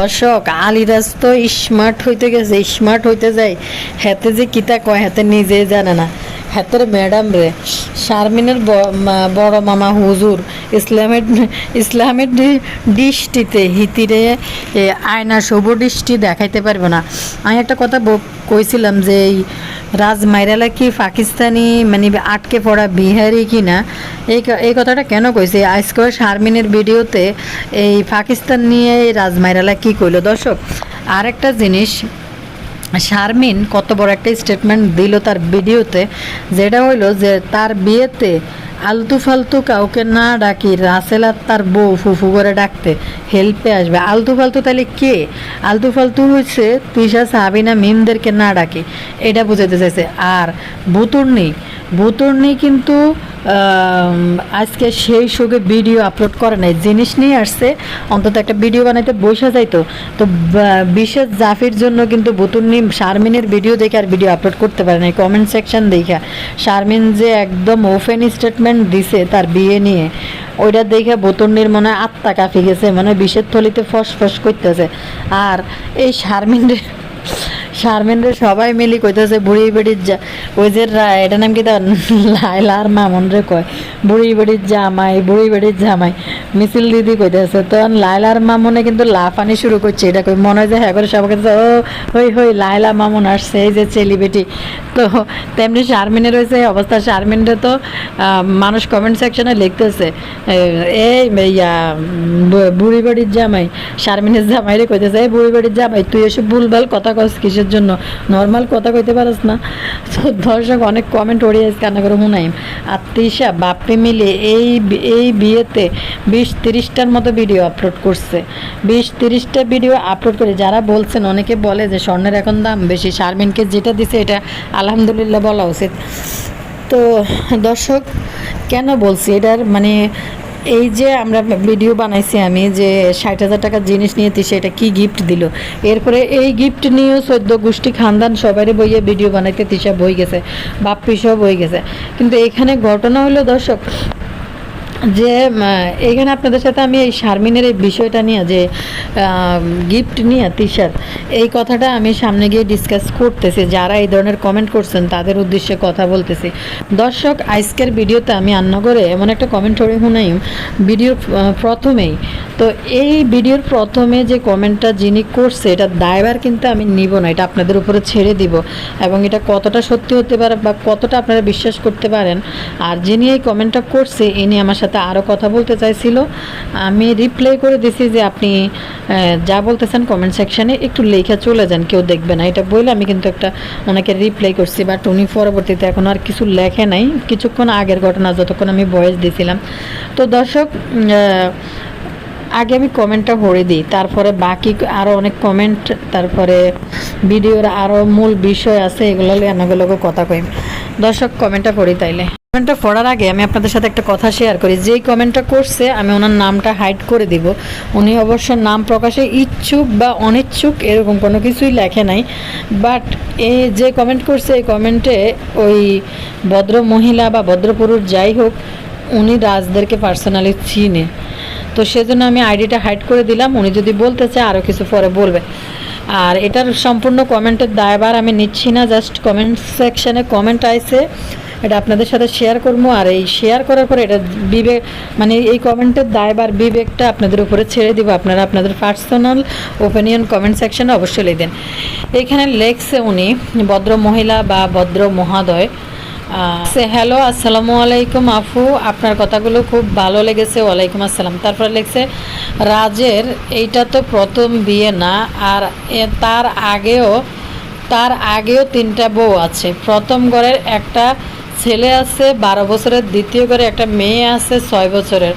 দর্শক আলিরাজ তো স্মার্ট হইতে গেছে স্মার্ট হইতে যায়। হাতে যে কিতা কয়, হাতে নিজে জানে না। হাতের ম্যাডাম রে, শারমিনের বড় মামা হুজুর, ইসলামের ইসলামের দৃষ্টিতে হিতিরে আয়না শুভ দৃষ্টি দেখাইতে পারবে না। আমি একটা কথা কইছিলাম যে এই রাজ মাইরালা কি পাকিস্তানি? মানে আটকে পড়া বিহারি কি না? এই এই কথাটা কেন কইছে? আজকে শারমিনের ভিডিওতে এই পাকিস্তান নিয়ে রাজ মাইরালা কি কইল? দর্শক, আরেকটা জিনিস শারমিন কত বড় একটা স্টেটমেন্ট দিল তার ভিডিওতে, যেটা হইল যে তার বিয়েতে আলতু ফালতু কাউকে না ডাকি, রাসেল আর তার বউ ফুফু করে ডাকতে হেল্পে আসবে। আলতু ফালতু তাহলে কে? আলতু ফালতু হচ্ছে তিশা সাবিনা, মিমদেরকে না ডাকে, এটা বুঝাতে চাইছে। আর বুতুর্নি বুতুর্নি কিন্তু আজকে সেই সুগে ভিডিও আপলোড করে নাই, জিনিস নিয়ে আসছে, অন্তত একটা ভিডিও বানাইতে বসে যাইতো। তো বিশেষ জাফির জন্য কিন্তু বুতুর্নি শারমিনের ভিডিও দেখে আর ভিডিও আপলোড করতে পারে নাই কমেন্ট সেকশন দেখে। শারমিন যে একদম ওপেন স্টেটমেন্ট দিছে তার বিয়ে নিয়ে, ওইটা দেখে বুতুর্নির মনে আত্মা কাঁপি গেছে মানে বিষের থলিতে ফস ফস করতেছে। আর এই শারমিনের শারমিনরে সবাই মিলি কইতেছে, বুড়ি বেড়ির যা ওই যে এটা নাম কি তার? লাইলার মামন রে কয়, বুড়ি বেড়ির জামাই, বুড়ি বেড়ির জামাই। মিছিল দিদি কইতেছে তো লাইলার মামনে কিন্তু লাফানি শুরু করছে, এটা কই, মনে হয় যে হ্যাঁ করে সবাই কাছে ও, হই হই লাইলা মামুন আসছে, এই যে চেলি বেটি তো তেমনি শারমিনের এই অবস্থা। শারমিনরে তো মানুষ কমেন্ট সেকশনে লিখতেছে এই ইয়া বুড়ি বাড়ির জামাই, শারমিনের জামাই রে কইতেছে, এই বুড়ি বাড়ির জামাই, তুই এসব ভুলভাল কথা কস, কিসের জন্য। নর্মাল কথা কইতে পারস না। তো দর্শক অনেক কমেন্ট ওড়িয়ে আসছে কান্না করে হুনাইম। আর তৃষা বাপ্পি মিলে এই এই বিয়েতে বিশ তিরিশটার মতো ভিডিও আপলোড করছে। বিশ তিরিশটা ভিডিও আপলোড করে যারা বলছেন, অনেকে বলে যে স্বর্ণের এখন দাম বেশি। শারমিনকে যেটা দিছে, এটা আলহামদুলিল্লাহ বলা উচিত। তো দর্শক, কেন বলছি? এটার মানে এই যে আমরা ভিডিও বানাইছি আমি যে ষাট হাজার টাকার জিনিস নিয়েছি, সেটা কি গিফট দিল? এরপরে এই গিফট নিয়েও সদ্য গোষ্ঠী খানদান সবারই বইয়ে ভিডিও বানাইতে তিসা বই গেছে, বাপ্পি সব বই গেছে। কিন্তু এখানে ঘটনা হলো, দর্শক যে এখানে আপনাদের সাথে আমি এই শারমিনের এই বিষয়টা নিয়ে যে গিফট নিয়ে তিশার এই কথাটা আমি সামনে গিয়ে ডিসকাস করতেছি। যারা এই ধরনের কমেন্ট করছেন, তাদের উদ্দেশ্যে কথা বলতেছি। দর্শক, আজকের ভিডিওতে আমি আন্নাগরে এমন একটা কমেন্ট করে শুনাই ভিডিওর প্রথমেই। তো এই ভিডিওর প্রথমে যে কমেন্টটা যিনি করছে, এটা দায়বার কিন্তু আমি নিব না। এটা আপনাদের উপরে ছেড়ে দিব। এবং এটা কতটা সত্যি হতে পারে বা কতটা আপনারা বিশ্বাস করতে পারেন, আর যিনি এই কমেন্টটা করছে, ইনি আমার সাথে আরও কথা বলতে চাইছিল। আমি রিপ্লাই করে দিছি যে আপনি যা বলতেছেন কমেন্ট সেকশানে একটু লেখা চলে যান, কেউ দেখবে না। এটা বলে আমি কিন্তু একটা ওনাকে রিপ্লাই করছি বাট উনি পরবর্তীতে এখন আর কিছু লেখে নাই। কিছুক্ষণ আগের ঘটনা, যতক্ষণ আমি বয়স দিছিলাম। তো দর্শক আগে আমি কমেন্টটা ভরে দিই, তারপরে বাকি আরও অনেক কমেন্ট, তারপরে ভিডিওর আরও মূল বিষয় আছে, এগুলো এনাগুলোকে কথা কই দর্শক, কমেন্টটা পড়ি তাইলে। কমেন্টটা পড়ার আগে আমি আপনাদের সাথে একটা কথা শেয়ার করি, যেই কমেন্টটা করছে, আমি ওনার নামটা হাইড করে দিব। উনি অবশ্য নাম প্রকাশে ইচ্ছুক বা অনিচ্ছুক, এরকম কোনো কিছুই লেখে নাই। বাট এই যে কমেন্ট করছে, এই কমেন্টে ওই ভদ্র মহিলা বা ভদ্রপুরুষ যাই হোক, উনি রাজদেরকে পার্সোনালি চিনে। তো সেজন্য আমি আইডিটা হাইড করে দিলাম। উনি যদি বলতে চায় আরও কিছু পরে বলবে। আর এটার সম্পূর্ণ কমেন্টের দায়বার আমি নিচ্ছি না, জাস্ট কমেন্ট সেকশানে কমেন্ট আইছে। এটা আপনাদের সাথে শেয়ার করব, আর এই শেয়ার করার পরে এটা বিবেক মানে এই কমেন্টের দায়বার বিবেকটা আপনাদের উপরে ছেড়ে দিব। আপনারা আপনাদের পার্সোনাল ওপিনিয়ন কমেন্ট সেকশনে অবশ্যই লিখবেন। এখানে লেখছে উনি ভদ্র মহিলা বা ভদ্র মহাদয় সে হ্যালো আসসালামু আলাইকুম আফু। আপনার কথাগুলো খুব ভালো লেগেছে, ওয়ালাইকুম আসসালাম। তারপর লিখছে, রাজের এইটা তো প্রথম বিয়ে না, আর তার আগেও তার আগেও তিনটা বউ আছে। প্রথম ঘরের একটা ছেলে আছে, বারো বছরের, দ্বিতীয় ঘরে একটা মেয়ে আছে, ছয় বছরের।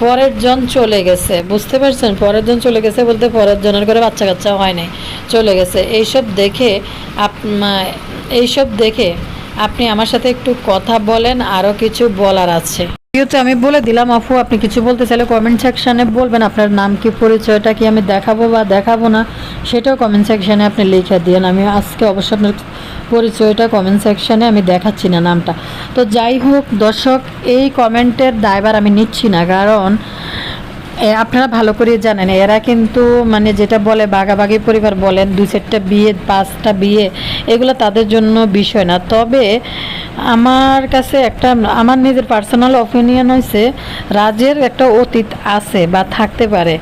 পরের জন চলে গেছে, বুঝতে পারছেন? পরের জন চলে গেছে বলতে পরের জনের করে বাচ্চা কাচ্চা হয় নাই, চলে গেছে। এইসব দেখে আপ এইসব দেখে আপনি আমার সাথে একটু কথা বলেন আরও কিছু বলার আছে। ভিডিওতে আমি বলে দিলাম আপু আপনি কিছু বলতে চাইলে কমেন্ট সেকশানে বলবেন, আপনার নাম কি, পরিচয়টা কি আমি দেখাবো বা দেখাবো না, সেটাও কমেন্ট সেকশানে আপনি লিখে দিন আমি আজকে অবশ্য আপনার পরিচয়টা কমেন্ট সেকশানে আমি দেখাচ্ছি না নামটা। তো যাই হোক, দর্শক, এই কমেন্টের দায়বার আমি নিচ্ছি না, কারণ আপনারা ভালো করে জানেন, এরা কিন্তু মানে যেটা বলে, বাগাবাগি পরিবার বলেন দু চারটা বিয়ে, পাঁচটা বিয়ে, এগুলো তাদের জন্য বিষয় না। তবে আমার কাছে একটা, আমার নিজের পার্সোনাল অপিনিয়ন হয়েছে রাজের একটা অতীত আছে বা থাকতে পারে।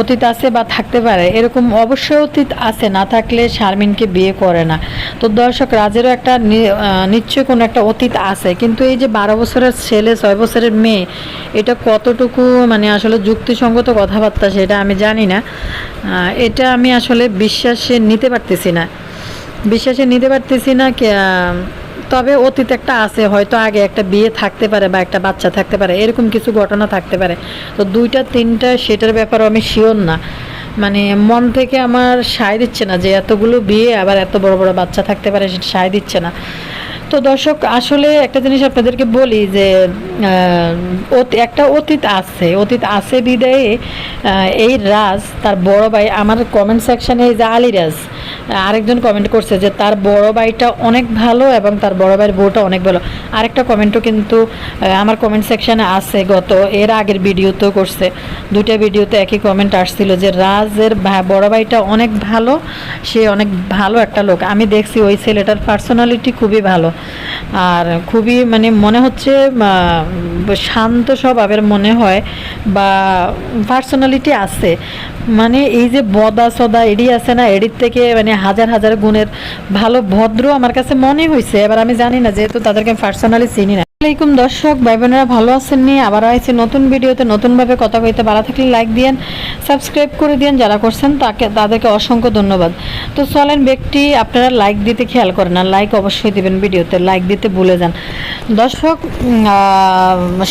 অতীত আছে বা থাকতে পারে, এরকম অবশ্যই অতীত আছে, না থাকলে শারমিনকে বিয়ে করে না। তো দর্শক, রাজেরও একটা নিশ্চয়ই কোনো একটা অতীত আছে, কিন্তু এই যে বারো বছরের ছেলে, ছয় বছরের মেয়ে, এটা কতটুকু মানে আসলে যুক্তিসঙ্গত কথাবার্তা সেটা আমি জানি না। এটা আমি আসলে বিশ্বাসে নিতে পারতেছি না। বিশ্বাসে নিতে পারতেছি না তবে অতীত একটা আছে, হয়তো আগে একটা বিয়ে থাকতে পারে বা একটা বাচ্চা থাকতে পারে, এরকম কিছু ঘটনা থাকতে পারে। তো দুইটা, তিনটা সেটার ব্যাপারে আমি শিওর না। মানে মন থেকে আমার সায় দিচ্ছে না যে এতগুলো বিয়ে আবার এত বড় বড় বাচ্চা থাকতে পারে সেটা সায় দিচ্ছে না। তো দর্শক, আসলে একটা জিনিস আপনাদেরকে বলি যে একটা অতীত আছে অতীত আছে বিদায়ে এই রাজ, তার বড় ভাই, আমার কমেন্ট সেকশানে এই যে আলিরাজ আরেকজন কমেন্ট করছে যে তার বড় ভাইটা অনেক ভালো এবং তার বড় ভাইয়ের বউটা অনেক ভালো। আরেকটা কমেন্টও কিন্তু আমার কমেন্ট সেকশানে আছে গত, এর আগের ভিডিওতেও করছে। দুইটা ভিডিওতে একই কমেন্ট আসছিল যে রাজের বড় ভাইটা অনেক ভালো, সে অনেক ভালো একটা লোক। আমি দেখছি ওই ছেলেটার পার্সোনালিটি খুবই ভালো। আর খুবই মানে মনে হচ্ছে শান্ত স্বভাবের মনে হয় বা পার্সোনালিটি আছে। মানে এই যে বদা সদা এডি আছে না, এডির থেকে মানে হাজার হাজার গুণের ভালো ভদ্র আমার কাছে মনে হয়েছে এবার আমি জানি না, যেহেতু তাদেরকে আমি পার্সোনালি চিনি না। আসসালামাইকুম দর্শক ভাই বোনেরা ভালো আছেন নি? আবার আইছি নতুন ভিডিওতে। নতুনভাবে কথা কইতে ভালো থাকলে লাইক দিয়েন সাবস্ক্রাইব করে দিয়েন যারা করছেন, তাকে তাদেরকে অসংখ্য ধন্যবাদ। তো চলেন ব্যক্তি, আপনারা লাইক দিতে খেয়াল করেন আর লাইক অবশ্যই দিবেন ভিডিওতে। লাইক দিতে ভুলে যান। দর্শক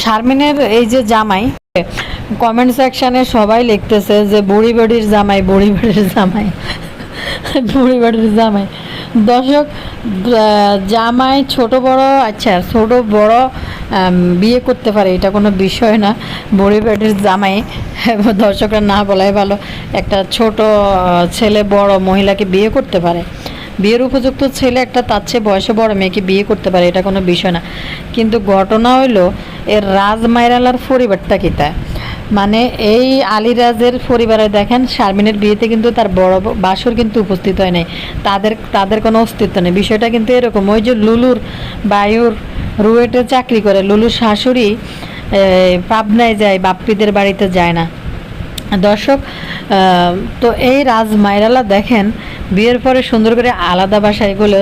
শারমিনের এই যে জামাই কমেন্ট সেকশনে সবাই লিখতেছে যে, বুড়ি বাড়ির জামাই, বুড়ি বাড়ির জামাই। বাড়ির জামাই। দর্শক জামাই ছোট বড় আচ্ছা ছোট বড় বিয়ে করতে পারে, এটা কোনো বিষয় না। বুড়ি বাড়ির জামাই দর্শকরা না বলাই ভালো, একটা ছোট ছেলে বড় মহিলাকে বিয়ে করতে পারে। বিয়ের উপযুক্ত ছেলে একটা, তার চেয়ে বয়সে বড় মেয়েকে বিয়ে করতে পারে, এটা কোনো বিষয় না। কিন্তু ঘটনা হইল, এর রাজ মাইরালার পরিবারটা কিতা মানে এই আলিরাজের পরিবারে দেখেন শারমিনের বিয়েতে কিন্তু তার বড় বাসর কিন্তু উপস্থিত হয় নাই। তাদের তাদের কোনো অস্তিত্ব নেই। বিষয়টা কিন্তু এরকম, ওই যে লুলুর বায়ুর রুয়েটে চাকরি করে, লুলুর শাশুড়ি পাবনায় যায়, বাপ্পিদের বাড়িতে যায় না। দর্শক তো এই রাজ মাইরালা দেখেন, বিয়ের পরে সুন্দর করে আলাদা বাসায় গেলো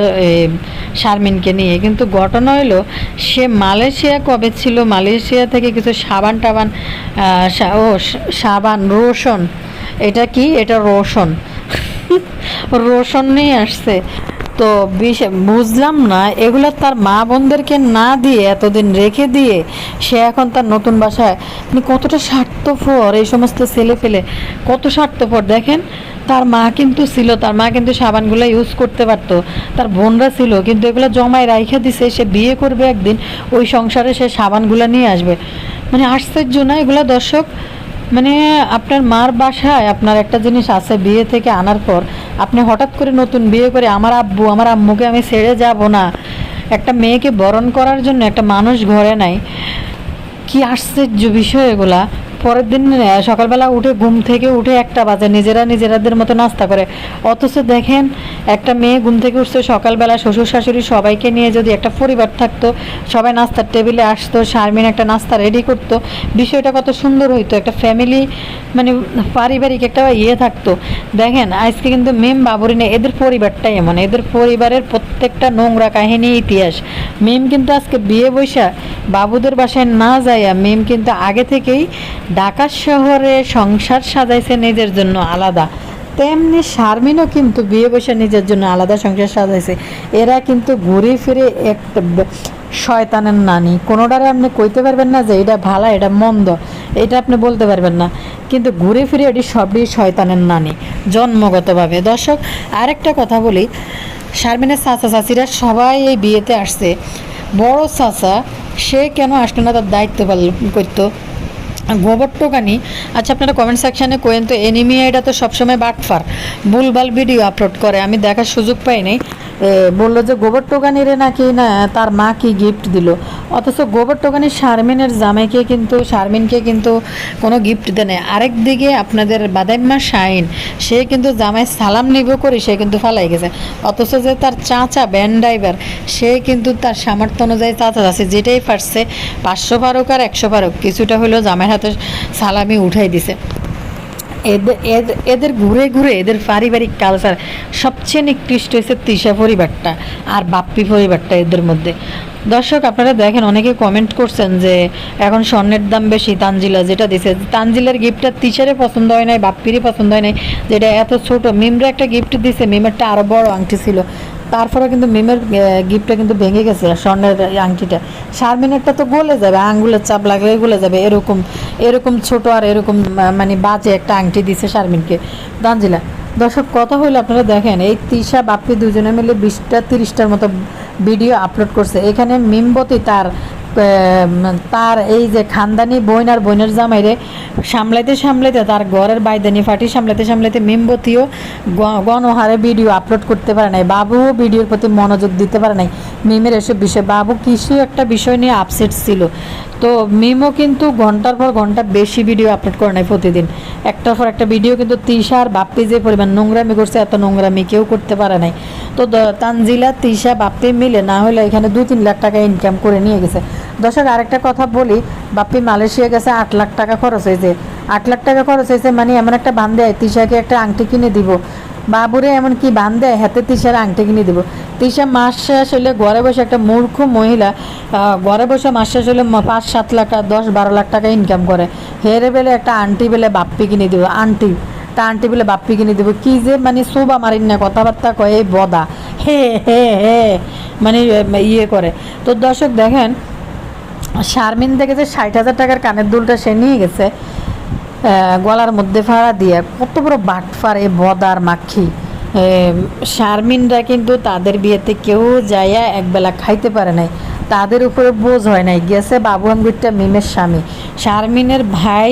শারমিনকে নিয়ে। কিন্তু ঘটনা হলো সে মালয়েশিয়া কবে ছিল? মালয়েশিয়া থেকে কিছু সাবান টাবান ও, সাবান, রোশন। এটা কি? এটা রোশন। রোশন নিয়ে আসছে। তো বুঝলাম না, এগুলো তার মা বোনদেরকে না দিয়ে এতদিন রেখে দিয়ে সে এখন তার নতুন বাসায়। মানে কতটা স্বার্থপর এই সমস্ত ছেলে ফেলে কত স্বার্থপর। দেখেন, তার মা কিন্তু ছিল, তার মা কিন্তু সাবানগুলো ইউজ করতে পারতো, তার বোনরা ছিল, কিন্তু এগুলো জমায় রাইখা দিছে, সে বিয়ে করবে একদিন, ওই সংসারে সে সাবানগুলো নিয়ে আসবে। মানে আশ্চর্য না এগুলো দর্শক? মানে আপনার মার বাসায় আপনার একটা জিনিস আছে বিয়ে থেকে আনার পর, আপনি হঠাৎ করে নতুন বিয়ে করে আমার আব্বু, আমার আম্মুকে আমি ছেড়ে যাব না। একটা মেয়েকে বরণ করার জন্য একটা মানুষ ঘরে নাই। কি আশ্চর্য বিষয় এগুলা। পরের দিন সকালবেলা উঠে ঘুম থেকে উঠে একটা বাজে, নিজেরা নিজেরাদের মতো নাস্তা করে। অথচ দেখেন, একটা মেয়ে ঘুম থেকে উঠছে সকালবেলা, শ্বশুর শাশুড়ি সবাইকে নিয়ে যদি একটা পরিবার থাকতো, সবাই নাস্তার টেবিলে আসতো, শারমিন একটা নাস্তা রেডি করতো, বিষয়টা কত সুন্দর হইতো। একটা ফ্যামিলি মানে পারিবারিক একটা ইয়ে থাকতো। দেখেন, আজকে কিন্তু মেম বাবুরি নেই, এদের পরিবারটাই এমন। এদের পরিবারের প্রত্যেকটা নোংরা কাহিনী ইতিহাস। মেম কিন্তু আজকে বিয়ে বৈশা, বাবুদের বাসায় না যাইয়া মেম কিন্তু আগে থেকেই ঢাকা শহরে সংসার সাজাইছে নিজের জন্য আলাদা। তেমনি শারমিনও কিন্তু বিয়ে বসে নিজের জন্য আলাদা সংসার সাজাইছে। এরা কিন্তু ঘুরে ফিরে একটা শয়তানের নানি। কোনোটারে আপনি কইতে পারবেন না যে এটা ভালো, এটা মন্দ। এটা আপনি বলতে পারবেন না। কিন্তু ঘুরে ফিরে এটি সবই শয়তানের নানি, জন্মগতভাবে। দর্শক, আরেকটা কথা বলি। শারমিনের চাচা, চাচিরা সবাই এই বিয়েতে আসছে। বড় চাচা, সে কেন আসলো না তার দায়িত্ব পালন করতো? গোবর টোকানি আচ্ছা আপনারা কমেন্ট সেকশানে কোয়েন তো এনিমি এটা তো সবসময় বাটফার। ভুলভাল ভিডিও আপলোড করে, আমি দেখার সুযোগ পাইনি বলল যে গোবর টোকানিরে নাকি না, তার মা কি গিফট দিল? অথচ গোবর টোকানি শারমিনের জামাইকে কিন্তু, শারমিনকে কিন্তু কোনো গিফট দেয় নাই। আরেক দিকে আপনাদের বাদাইম্মা শাইন, সে কিন্তু জামাই সালাম নিব করে, সে কিন্তু ফালাই গেছে। অথচ যে তার চাচা ব্যান ড্রাইভার সে কিন্তু তার সামর্থ্য অনুযায়ী চাচা আছে যেটাই পারছে, পাঁচশো পারুক আর একশো পারুক কিছুটা হলেও জামাইয়ের হাতে সালামি উঠাই দিছে। এদের এদের- ঘুরে ঘুরে এদের পারিবারিক কালচার সবচেয়ে নিকৃষ্ট হয়েছে তৃষা পরিবারটা আর বাপ্পি পরিবারটা এদের মধ্যে। দর্শক, আপনারা দেখেন অনেকে কমেন্ট করছেন যে এখন স্বর্ণের দাম বেশি, তানজিলা যেটা দিছে। তানজিলার গিফটটা তিসারে পছন্দ হয় নাই, বাপ্পিরই পছন্দ হয় নাই, যেটা এত ছোট। মিমরা একটা গিফট দিছে, মিমেরটা আরও বড় আংটি ছিল। তারপরে কিন্তু মিমের গিফটটা কিন্তু ভেঙে গেছে, স্বর্ণের আংটিটা। শারমিনেরটা তো গলে যাবে, আঙ্গুলের চাপ লাগলে গলে যাবে, এরকম এরকম ছোট আর এরকম মানে বাজে একটা আংটি দিছে শারমিনকে। দাঞ্জিলা দর্শক, কথা হইলে আপনারা দেখেন, এই তিশা, বাপ্পি দুজনে মিলে বিশটা, তিরিশটার মতো ভিডিও আপলোড করছে। এখানে মিমবতী তার তার এই যে খানদানি বইন আর বইনের জামাইরে সামলাইতে সামলাইতে তার ঘরের বাইদানি ফাটি সামলাইতে সামলাইতে মিমবতীও গণহারে ভিডিও আপলোড করতে পারে নাই, বাবুও ভিডিওর প্রতি মনোযোগ দিতে পারে নাই। মিমের এসব বিষয় বাবু কিছু একটা বিষয় নিয়ে আপসেট ছিল। তো মিমও কিন্তু ঘণ্টার পর ঘণ্টা বেশি ভিডিও আপলোড করে নাই প্রতিদিন। একটার পর একটা ভিডিও কিন্তু তিশা বাপ্পি যে পরিমাণ নোংরামি করছে, এত নোংরামি কেউ করতে পারে নাই। তো তানজিলা, তিশা, বাপ্পি মিলে না হলে এখানে দু, তিন লাখ টাকা ইনকাম করে নিয়ে গেছে। দর্শক, আরেকটা কথা বলি, বাপ্পি মালয়েশিয়া গেছে আট লাখ টাকা খরচ হয়েছে। আট লাখ টাকা খরচ হয়েছে মানে এমন একটা বান দেয় তিশাকে একটা আংটি কিনে দিব। বাবুরে এমন কি বান দেয় হাতে তিশার আংটি কিনে দিব। তিশা মাস শেষ হলে ঘরে বসে একটা মূর্খ মহিলা ঘরে বসে মাস শেষ হলে পাঁচ, সাত লাখ দশ, বারো লাখ টাকা ইনকাম করে। হেরে বেলে একটা আন্টি বেলে বাপ্পি কিনে দিব আন্টি তা আন্টি বেলে বাপ্পি কিনে দিব। কি যে মানে সোবা মারিন না, কথাবার্তা কয় বদা। হে হে হে। মানে ইয়ে করে। তো দর্শক দেখেন, শারমিন থেকে যে ষাট হাজার টাকার কানের দুলটা সে নিয়ে গেছে গলার মধ্যে ফাড়া দিয়ে, কত বড় বাটফার এই বদার মাখি। শারমিনরা কিন্তু তাদের বিয়েতে কেউ যাইয়া একবেলা খাইতে পারে নাই। তাদের উপরে বোঝ হয় নাই। গেছে বাবু আঙ্গুরটা মিমের স্বামী। শারমিনের ভাই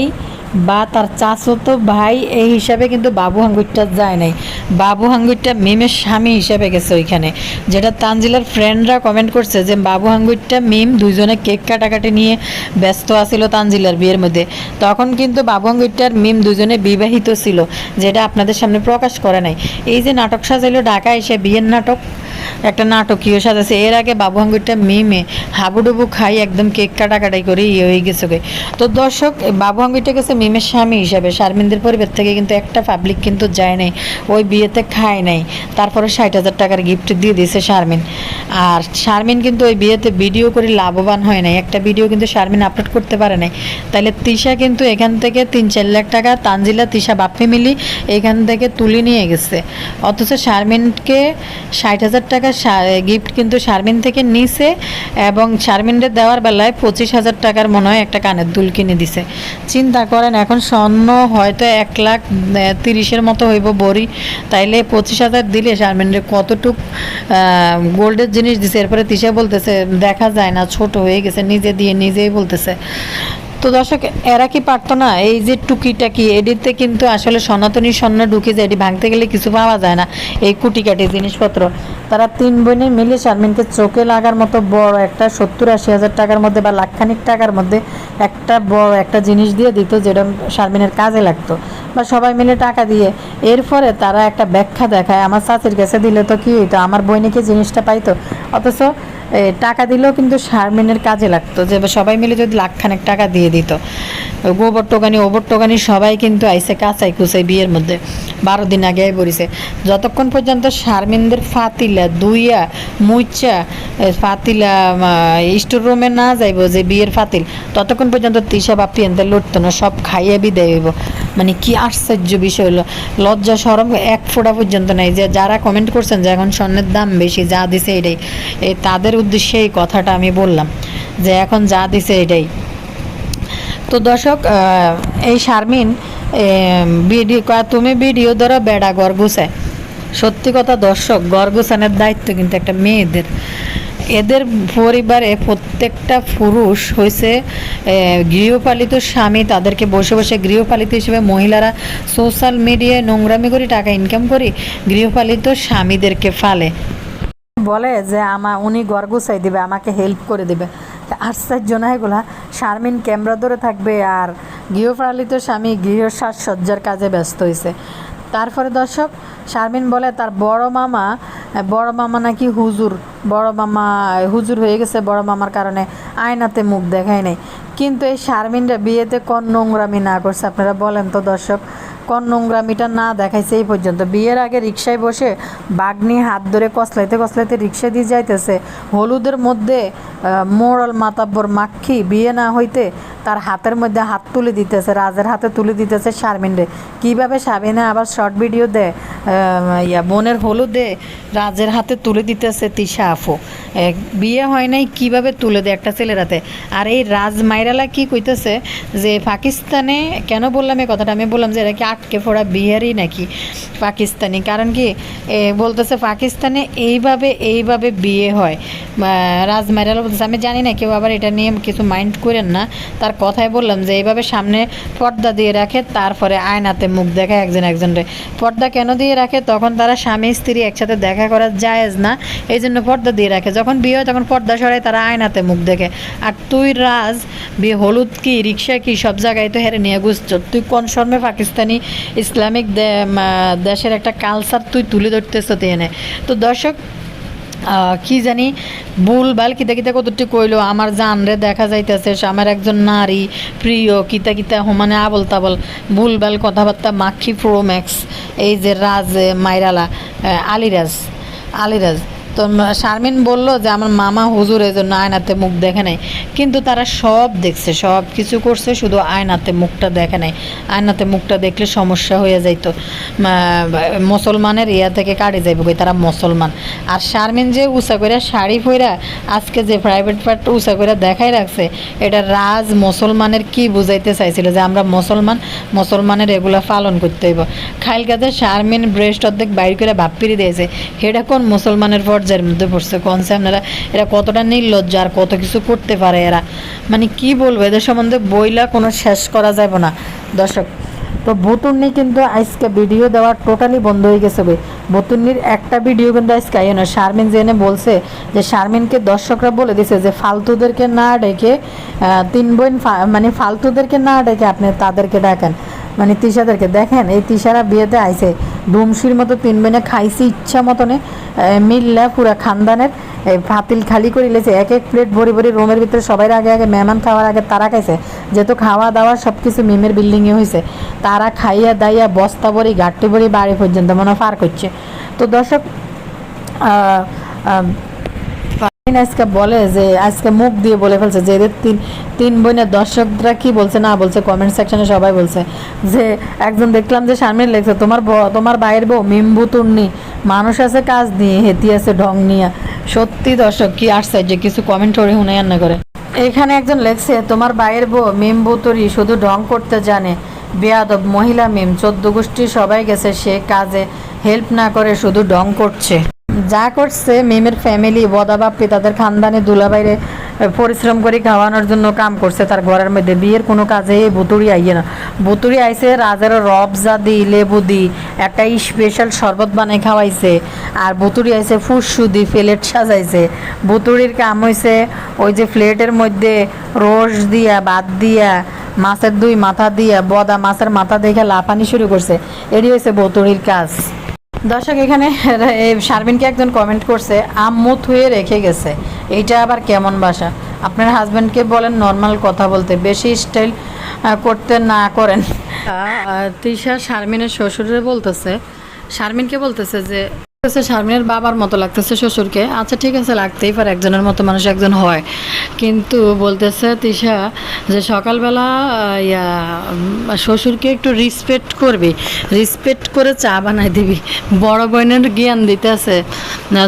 বা তার চাচতো ভাই, এই হিসাবে কিন্তু বাবু হাঙ্গুরটা যায় নাই। বাবু হাঙ্গুরটা মিমের স্বামী হিসাবে গেছে ওইখানে। যেটা তানজিলার ফ্রেন্ডরা কমেন্ট করছে যে, বাবু হাঙ্গুরটা মিম দুইজনে কেক কাটাকাটি নিয়ে ব্যস্ত আছিল তানজিলার বিয়ের মধ্যে। তখন কিন্তু বাবু হাঙ্গুরটার মিম দুজনে বিবাহিত ছিল, যেটা আপনাদের সামনে প্রকাশ করে নাই। এই যে নাটক সাজাইলো ঢাকা এসে বিয়ের নাটক একটা নাটকীয় সাজাছে এর আগে বাবু হাঙ্গুরটা মিমে হাবুডুবু খাই একদম কেক কাটাকাটাই করে ইয়ে হয়ে গেছে। তো দর্শক, বাবু হাঙ্গুরটা গেছে মিমের স্বামী হিসাবে। শারমিনদের পরিবার থেকে কিন্তু একটা পাবলিক কিন্তু যায় নাই। ওই বিয়েতে খায় নাই। তারপরে ষাট হাজার টাকার গিফট দিয়ে দিয়েছে শারমিন। আর শারমিন কিন্তু ওই বিয়েতে ভিডিও করে লাভবান হয় নাই। একটা ভিডিও কিন্তু শারমিন আপলোড করতে পারে নাই। তাহলে তিশা কিন্তু এখান থেকে তিন চার লাখ টাকা, তানজিলা, তিশা, বাপ্পি মিলি এখান থেকে তুলে নিয়ে গেছে। অথচ শারমিনকে ষাট হাজার টাকা গিফট কিন্তু শারমিন থেকে নিছে এবং শারমিনদের দেওয়ার বেলায় পঁচিশ হাজার টাকার মনে হয় একটা কানের দুল কিনে দিছে। চিন্তা করেন, এখন স্বর্ণ হয়তো এক লাখ তিরিশের মতো হইব বড়ি। তাইলে পঁচিশ হাজার দিলে শারমিনের কতটুক গোল্ডের জিনিস দিছে? এরপরে তিশা বলতেছে, দেখা যায় না, ছোট হয়ে গেছে, নিজে দিয়ে নিজেই বলতেছে। তো দর্শক, এরা কি পারতো না? এই যে টুকিটাকি এডিতে কিন্তু আসলে সনাতনী স্বর্ণ ঢুকে যায়, এটি ভাঙতে গেলে কিছু পাওয়া যায় না। এই কুটিকাটি জিনিসপত্র, তারা তিন বোনে মিলে শারমিনকে চোখে লাগার মতো বড় একটা সত্তর আশি হাজার টাকার মধ্যে বা লাখখানিক টাকার মধ্যে একটা বড় একটা জিনিস দিয়ে দিত, যেটা শারমিনের কাজে লাগতো। বা সবাই মিলে টাকা দিয়ে। এরপরে তারা একটা ব্যাখ্যা দেখায়, আমার চাচির কাছে দিলে তো কি হইতো? আমার বইনিকে জিনিসটা পাইতো? অথচ টাকা দিলেও কিন্তু শারমিনের কাজে লাগতো। যে সবাই মিলে যদি লাখখানেক টাকা দিয়ে দিত। গোবর টোকানি, ওবর টোকানি সবাই কিন্তু আইসে কাঁচাই কুচাই বিয়ের মধ্যে। বারো দিন আগে পড়িছে যতক্ষণ পর্যন্ত শারমিনদের ফাতিলা, দুইয়া মুইচা ফাতিলা স্টোর রুমে না যাইব যে বিয়ের ফাতিল, ততক্ষণ পর্যন্ত তিশা বাপি এনতে লড়তো না, সব খাইয়ে বিদায় হইব। মানে কি আশ্চর্য বিষয় হলো? লজ্জা সরম এক ফোঁটা পর্যন্ত নাই। যে যারা কমেন্ট করছেন যে এখন স্বর্ণের দাম বেশি, যা দিছে এটাই। এই তাদের উদ্দেশ্যে এই কথাটা আমি বললাম, যে এখন যা দিছে এটাই। তো দর্শক এই শারমিন ভিডিও তুমি ভিডিও ধরো বেড়া গর্গুসায় সত্যি কথা দর্শক গর্গুসানের দায়িত্ব কিন্তু একটা মেয়েদের। এদের পরিবারে প্রত্যেকটা পুরুষ হয়েছে গৃহপালিত স্বামী, তাদেরকে বসে বসে গৃহপালিত হিসেবে মহিলারা সোশ্যাল মিডিয়ায় নোংরামি করে, টাকা ইনকাম করি, গৃহপালিত স্বামীদেরকে ফালে। বলে যে আমা, উনি ঘর গুছাই দিবে, আমাকে হেল্প করে দিবে। আশ্চর্য না এগুলা? শারমিন ক্যামেরা ধরে থাকবে আর গৃহপালিত স্বামী গৃহ সাজসজ্জার কাজে ব্যস্ত হয়েছে তারপরে দর্শক, শারমিন বলে তার বড় মামা বড় মামা নাকি হুজুর। বড় মামা, হুজুর হয়ে গেছে বড় মামার কারণে আয়নাতে মুখ দেখায় নাই। কিন্তু এই শারমিনরা বিয়েতে কোন নোংরামি না করছে, আপনারা বলেন তো দর্শক। কোন নোংরামিটা না দেখাইছে এই পর্যন্ত। বিয়ের আগে রিক্সায় বসে বাগনি হাত ধরে কসলাইতে কসলাইতে রিক্সা দিয়ে যাইতেছে। হলুদের মধ্যে মোড়ল মাতাব্বর মাক্ষি বিয়ে না হইতে তার হাতের মধ্যে হাত তুলে দিতেছে, রাজের হাতে তুলে দিতেছে শারমিনরে। কীভাবে শারমিনে আবার শর্ট ভিডিও দেয়? ইয়া, বোনের হলুদে রাজের হাতে তুলে দিতেছে তিশা আফু বিয়ে হয় নাই, কীভাবে তুলে দেয় একটা ছেলের হাতে? আর এই রাজ মাইরালা কি কইতেছে যে, পাকিস্তানে কেন বললাম এই কথাটা? আমি বললাম যে, এরা কি আটকে পড়া বিহারি নাকি পাকিস্তানি? কারণ কি বলতেছে পাকিস্তানে এইভাবে এইভাবে বিয়ে হয়। রাজ মাইরালা বলতেছে, আমি জানি না, কেউ আবার এটা নিয়ে কিছু মাইন্ড করেন না। তার কথাই বললাম যে, এইভাবে সামনে পর্দা দিয়ে রাখে, তারপরে আয়নাতে মুখ দেখায় একজন একজনরে পর্দা কেন দিয়ে রাখে, তখন তারা স্বামী, স্ত্রী একসাথে দেখা করা জায়েজ না। এই জন্য পর্দা দিয়ে রাখে। যখন বিয়ে হয়, তখন পর্দা সরাই তারা আয়নাতে মুখ দেখে। আর তুই রাজ বিয়ে হলুদ কি, রিক্সা কি, সব জায়গায় তো হেরে নিয়ে ঘুষছ তুই কোন শর্মে পাকিস্তানি ইসলামিক দেশের একটা কালচার তুই তুলে ধরতেছ তো এনে। তো দর্শক কি জানি, ভুল ভালো কিতা কিতা কতটি কইলো, আমার জানরে দেখা যাইতেছে আমার একজন নারী প্রিয়, কিতা কিতা হোমানে আবল তাবল ভুল ভালো কথাবার্তা, মাক্ষি প্রোম্যাক্স এই যে রাজ মাইরালা আলিরাজ আলিরাজ। তো শারমিন বলল যে আমার মামা হুজুর এই জন্য আয়নাতে মুখ দেখে নাই। কিন্তু তারা সব দেখছে, সব কিছু করছে, শুধু আয়নাতে মুখটা দেখে নাই। আয়নাতে মুখটা দেখলে সমস্যা হয়ে যাইতো। মুসলমানের ইয়া থেকে কাটে যাইব কই, তারা মুসলমান। আর শারমিন যে উষা করে শাড়ি পইরা আজকে যে প্রাইভেট পার্ট উষা করে দেখাই রাখছে, এটা রাজ মুসলমানের কি বুঝাইতে চাইছিল যে আমরা মুসলমান, মুসলমানের এগুলা পালন করতে হইব। খাইল কাজে শারমিন ব্রেস্ট অর্ধেক বাইর করে ভাপ্পিরি দিয়েছে এটা কোন মুসলমানের পর্যায়ের মধ্যে পড়ছে কোনসে আপনারা এরা কতটা নির্লজ্জ আর কত কিছু করতে পারে এরা? মানে কি বলব, এদের সম্বন্ধে বইলা কোনো শেষ করা যাবে না। দর্শক, তো ভুতুন্নি কিন্তু আজকে ভিডিও দেওয়া টোটালি বন্ধ হয়ে গেছে বে। ভুতুন্নির একটা ভিডিও কিন্তু আজকে আইও না। শারমিন জেনে বলছে যে, শারমিনকে দর্শকরা বলে দিছে যে, ফালতুদেরকে না ডেকে তিন বোন মানে ফালতুদেরকে না ডেকে আপনি তাদেরকে ডাকেন। মানে তিশাদেরকে। দেখেন, এই তিশারা বিয়েতে আইছে। ডুমসির মতো তিন বেনে খাইছি ইচ্ছা মতনে মিললা পুরা খানদানের ফাতিল খালি করে লেছে এক এক প্লেট ভরি ভরি রুমের ভিতরে সবাই আগে আগে মেহমান খাওয়ার আগে তারা খাইছে। যেহেতু খাওয়া দাওয়া সব কিছু মিমের বিল্ডিংয়ে হয়েছে তারা খাইয়া দাইয়া বস্তা ভরি গাঠটি ভরি বাড়ি পর্যন্ত মনে ফার করছে। তো দর্শক আজকে বলে যে, আজকে মুখ দিয়ে বলে ফেলছে যে, এদের তিন তিন বোনের দর্শকরা কি বলছে, না বলছে কমেন্ট সেকশনে সবাই বলছে যে, একজন দেখলাম যে সামনে লেগছে তোমার তোমার বাইরের বউ মিম্বু তুর্নি মানুষ আছে কাজ নিয়ে, হেতি আছে ঢং নিয়ে। সত্যি দর্শক, কি আশ্চর্য, কিছু কমেন্ট করে শুনে না করে। এখানে একজন লেখছে, তোমার বাইরের বউ মিম বুতুরি শুধু ঢং করতে জানে, বেয়াদব মহিলা মিম, চোদ্দ গোষ্ঠী সবাই গেছে সে কাজে, হেল্প না করে শুধু ঢং করছে। যা করছে মেমের ফ্যামিলি বদাবাপ্পি, তাদের খানদানে দুলাবাইরে পরিশ্রম করে খাওয়ানোর জন্য কাম করছে তার ঘরের মধ্যে। বিয়ের কোনো কাজে বুতুরি আইয়ে না। বুতুরি আইছে রাজের রবজা দি, লেবু দি, একটা স্পেশাল শরবত বানাই খাওয়াইছে। আর বুতুরি আইছে ফুসু দি, প্লেট সাজাইছে। বুতুরির কাম হইছে ওই যে প্লেটের মধ্যে রস দিয়া, ভাত দিয়া, মাছের দুই মাথা দিয়া, বদা মাছের মাথা দেখে লাফানি শুরু করছে। এটি হয়েছে বতুরির কাজ। দর্শক, এখানে শারমিনকে একজন কমেন্ট করছে, আম্মু থুয়ে রেখে গেছে, এইটা আবার কেমন বাসা? আপনার হাজব্যান্ডকে বলেন নর্মাল কথা বলতে, বেশি স্টাইল করতে না করেন। তৃষা শারমিনের শ্বশুরে বলতেছে, শারমিনকে বলতেছে যে বলতেছে শারমিনের বাবার মতো লাগতেছে শ্বশুরকে। আচ্ছা ঠিক আছে, লাগতেই পারে, একজনের মতো মানুষ একজন হয়। কিন্তু বলতেছে তিশা যে সকালবেলা ইয়া শ্বশুরকে একটু রিসপেক্ট করবি। রিসপেক্ট করে চা বানাই দিবি। বড় বোনের জ্ঞান দিতেছে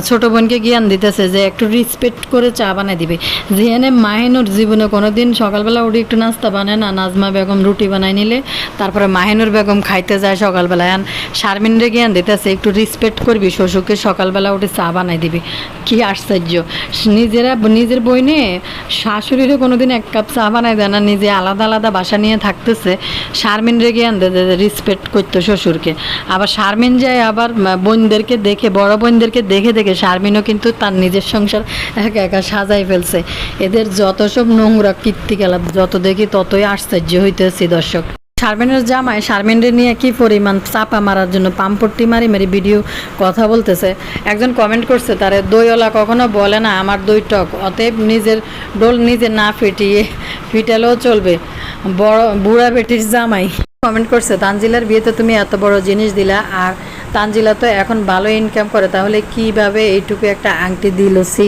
ছোট বোনকে জ্ঞান দিতেছে যে একটু রিসপেক্ট করে চা বানাই দিবি। যেখানে মাহিনুর জীবনে কোনো দিন সকালবেলা উঠে একটু নাস্তা বানায় না, নাজমা বেগম রুটি বানাই নিলে, তারপরে মাহিনুর বেগম খাইতে যায় সকালবেলা শারমিনরে জ্ঞান দিতেছে, একটু রিসপেক্ট করবি শ্বশুরকে সকালবেলা উঠে চা বানাই দিবি। কি আশ্চর্য। নিজেরা, নিজের বই নিয়ে শাশুড়িরও কোনোদিন এক কাপ চা বানাই দেয় না, নিজে আলাদা আলাদা বাসা নিয়ে থাকতেছে। শারমিন রেগে আনতে রিসপেক্ট করতো শ্বশুরকে। আবার শারমিন যায় আবার বোনদেরকে দেখে, বড় বোনদেরকে দেখে দেখে শারমিনও কিন্তু তার নিজের সংসার একা একা সাজাই ফেলছে। এদের যত সব নোংরা কীর্তিকলাপ, যত দেখি ততই আশ্চর্য হইতেছি দর্শক। শারমিনের জামায় শারমিনরে নিয়ে কি পরিমাণ চাপা মারার জন্য পাম্পট্টি মারি মারি ভিডিও কথা বলতেছে। একজন কমেন্ট করছে, তারে দইওয়ালা কখনো বলে না, আমার দই টক, অতএব নিজের ডোল নিজে না ফেটিয়ে ফিটালেও চলবে। বড় বুড়া বেটির জামাই। কমেন্ট করছে, তানজিলার বিয়েতে তুমি এত বড় জিনিস দিলা, আর তানজিলা তো এখন ভালো ইনকাম করে, তাহলে কীভাবে এইটুকু একটা আংটি দিল? সি,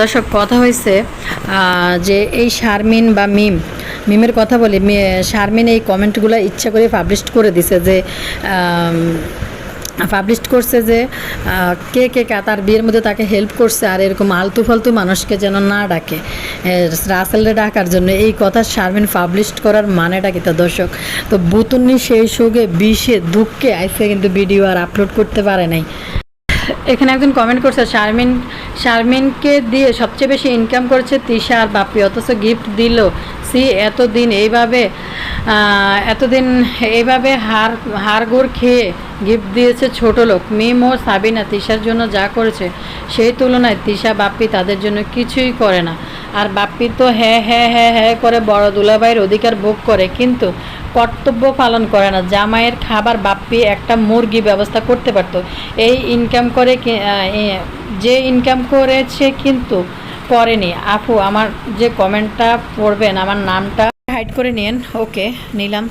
দর্শক, কথা হয়েছে যে এই শারমিন বা মিম, মিমের কথা বলি শারমিন এই কমেন্টগুলো ইচ্ছা করে পাবলিশ করে দিছে যে পাবলিশ করছে যে কে কে তার বিয়ের মধ্যে তাকে হেল্প করছে আর এরকম আলতু ফালতু মানুষকে যেন না ডাকে। রাসেলরে ডাকার জন্য এই কথা শারমিন পাবলিশ করার মানেটা কি? তা দর্শক, তো বুতুন্নি সেই সুগে বিষে দুঃখে আইসে কিন্তু ভিডিও আর আপলোড করতে পারে নাই। এখানে একজন কমেন্ট করছে, শারমিন, শারমিনকে দিয়ে সবচেয়ে বেশি ইনকাম করেছে তিশা আর বাপি, অথচ গিফট দিল সি এতদিন এইভাবে এতদিন এইভাবে হার, হাড়গোড় খেয়ে গিফট দিয়েছে ছোট লোক, মিম ও সাবিনা, তিশার জন্য যা করেছে সেই তুলনায় তিশা, বাপ্পি তাদের জন্য কিছুই করে না। আর বাপ্পি তো হ্যাঁ হ্যাঁ হ্যাঁ হ্যাঁ করে বড় দুলাভাইয়ের অধিকার ভোগ করে, কিন্তু কর্তব্য পালন করে না। জামাইয়ের খাবার বাপ্পি একটা মুরগি ব্যবস্থা করতে পারতো। এই ইনকাম করে যে ইনকাম করেছে কিন্তু করেনি আপু আমার যে কমেন্টটা পড়বেন আমার নামটা হাইড করে নিন ওকে নিলাম।